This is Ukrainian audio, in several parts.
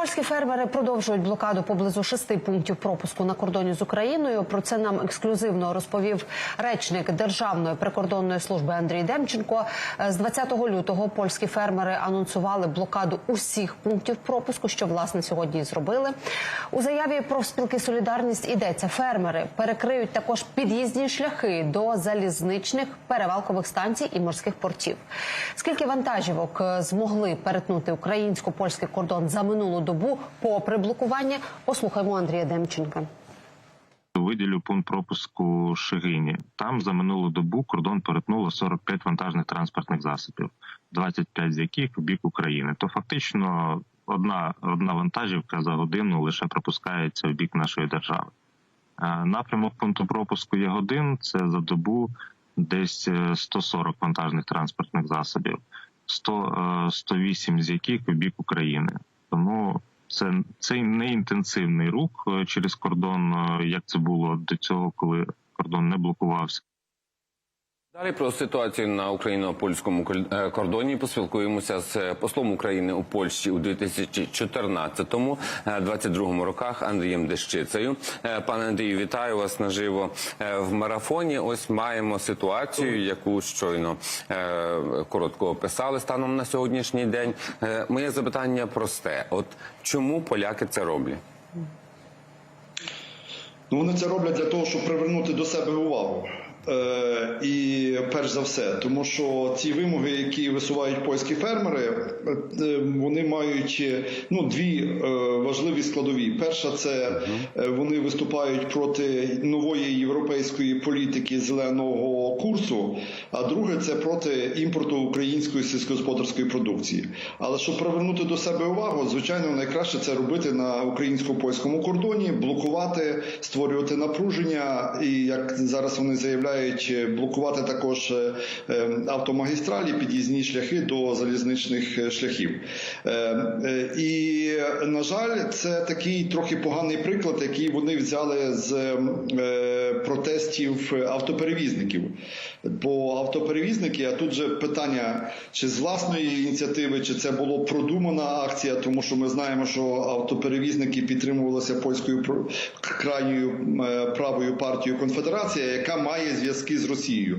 Польські фермери продовжують блокаду поблизу шести пунктів пропуску на кордоні з Україною. Про це нам ексклюзивно розповів речник Державної прикордонної служби Андрій Демченко. З 20 лютого польські фермери анонсували блокаду усіх пунктів пропуску, що власне сьогодні і зробили. У заяві профспілки Солідарність йдеться. Фермери перекриють також під'їзні шляхи до залізничних перевалкових станцій і морських портів. Скільки вантажівок е, змогли перетнути українсько-польський кордон за минулу добу попри блокування? Послухаймо Андрія Демченка. Виділю пункт пропуску Шигині. Там за минулу добу кордон перетнуло 45 вантажних транспортних засобів, 25 з яких в бік України. То фактично одна одна вантажівка за годину лише пропускається в бік нашої держави. Е, Напрямок пункту пропуску Ягодин це за добу десь е, 140 вантажних транспортних засобів, 100, е, 108 з яких в бік України. Тому це цей не інтенсивний рух е, через кордон, е, як це було до цього, коли кордон не блокувався. Далі про ситуацію на україно-польському е, кордоні поспілкуємося з послом України у Польщі у 2014-2022 роках Андрієм Дещицею. Е, Пане Андрію, вітаю вас наживо е, в марафоні. Ось маємо ситуацію, яку щойно е, коротко описали станом на сьогоднішній день. Е, Моє запитання просте: от чому поляки це роблять? Ну, вони це роблять для того, щоб привернути до себе увагу. Е, і перш за все, тому що ці вимоги, які висувають польські фермери, е, вони мають е, ну дві е, важливі складові. Перша це е, вони виступають проти нової європейської політики зеленого курсу. А друге це проти імпорту української сільськогосподарської продукції. Але щоб привернути до себе увагу, звичайно, найкраще це робити на українсько-польському кордоні, блокувати, створювати напруження, і як зараз вони заявляють, блокувати також е, е, автомагістралі, під'їзні шляхи до залізничних е, шляхів. Е, І на жаль, це такий трохи поганий приклад, який вони взяли з протестів автоперевізників. Бо автоперевізники, а тут же питання, чи з власної ініціативи, чи це була продумана акція, тому що ми знаємо, що автоперевізники підтримувалися польською крайньою правою партією Конфедерація, яка має зв'язки з Росією.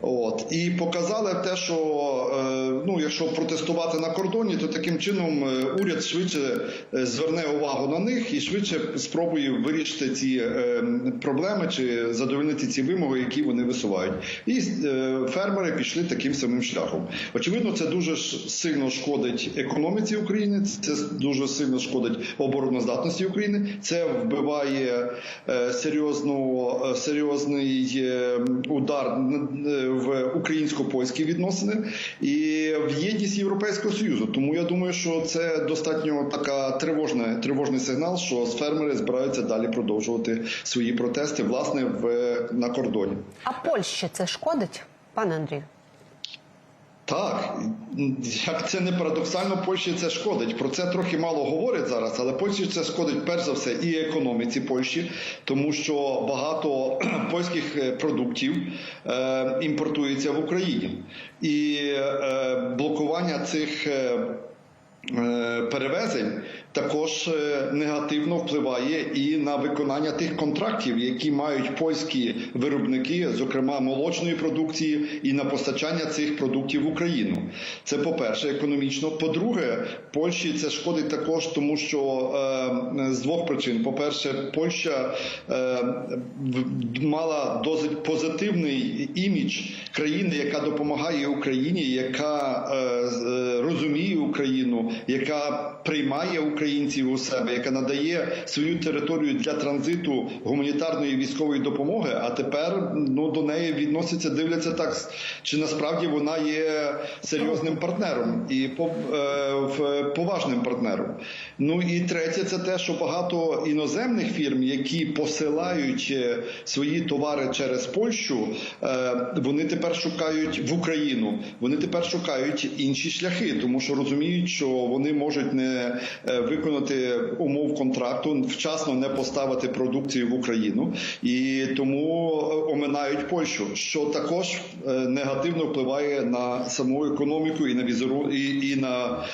От і показали те, що е, ну, якщо протестувати на кордоні, то таким чином е, уряд швидше е, зверне увагу на них і швидше спробує вирішити ці проблеми чи задовольнити ці вимоги, які вони висувають. І фермери пішли таким самим шляхом. Очевидно, це дуже сильно шкодить економіці України. Це дуже сильно шкодить обороноздатності України. Це вбиває серйозну серйозний удар в українсько-польські відносини і в єдність Європейського союзу. Тому я думаю, що це достатньо така тривожна тривожний сигнал, що фермери збираються далі продовжувати свої протести власне в на кордоні. А Польщі це шкодить, пане Андрію? Так, як це не парадоксально, Польщі це шкодить. Про це трохи мало говорять зараз, але Польщі це шкодить перш за все і економіці Польщі, тому що багато польських е, продуктів е, імпортується в Україні, і е, блокування цих. Е, Перевезень також е, негативно впливає і на виконання тих контрактів, які мають польські виробники, зокрема молочної продукції, і на постачання цих продуктів в Україну. Це по-перше, економічно. По-друге, Польщі це шкодить також, тому що е, з двох причин: по-перше, Польща е, мала досить позитивний імідж країни, яка допомагає Україні, яка е, е, розуміє Україну, яка приймає українців у себе, яка надає свою територію для транзиту гуманітарної військової допомоги. А тепер ну до неї відносяться, дивляться так, чи насправді вона є серйозним партнером і е, поважним партнером. Ну і третє, це те, що багато іноземних фірм, які посилають е, свої товари через Польщу, е, вони тепер шукають в Україну. Вони тепер шукають інші шляхи, тому що розуміють, що вони можуть не е, виконати умов контракту, вчасно не поставити продукцію в Україну, і тому е, оминають Польщу, що також е, негативно впливає на саму економіку і на візору і, і на